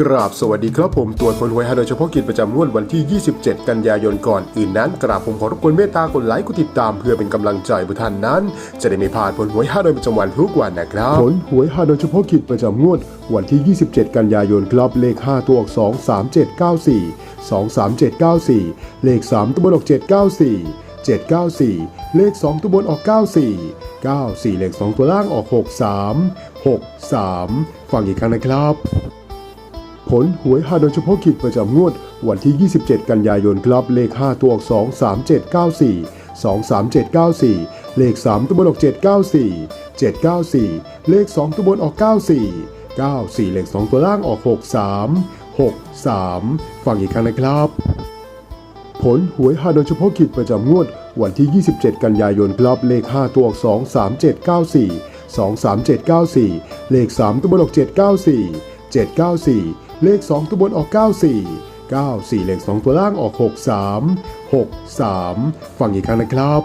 กราบสวัสดีครับผมตรวจผลหวยฮานอยเฉพาะกิจประจำงวดวันที่ 27 กันยายนก่อนอื่นนั้น กราบผมขอรบกวนเมตตากดไลค์กดติดตามเพื่อเป็นกำลังใจบุท่านนั้น จะได้ไม่พลาดผลหวยฮานอยประจำวันทุกวันนะครับผลหวยฮานอยเฉพาะกิจประจำงวดวันที่ 27 กันยายนครับเลข 5 ตัวออก2 3 7 9 4 2 3 7 9 4 เลข 3 ตัวบนออก 794 794 เลข 2 ตัวบนออก 94 94 เลข 2 ตัวล่างออก 63 63 ฟังอีกครั้งนะครับ ผลหวยฮานอยเฉพาะกิจประจำงวด วันที่ 27 กันยายนครับเลข 5 ตัวออก 2 3 7 9 4 2 3 7 9 4 เลข 3 ตัวบนออก 794 794 เลข 2 ตัวบนออก 94 94 เลข 2 ตัวล่างออก 63 63 ฟังอีกครั้งนะครับ ผลหวยฮานอยเฉพาะกิจประจำงวด วันที่ 27 กันยายนครับเลข 5 ตัวออก 2 3 7 9 4 2 3 7 9 4 เลข 3 ตัวบนออก 794 794 เลข 2 ตัวบนออก 94 94 เลข 2 ตัวล่างออก 63 63 ฟังอีกครั้งนะครับ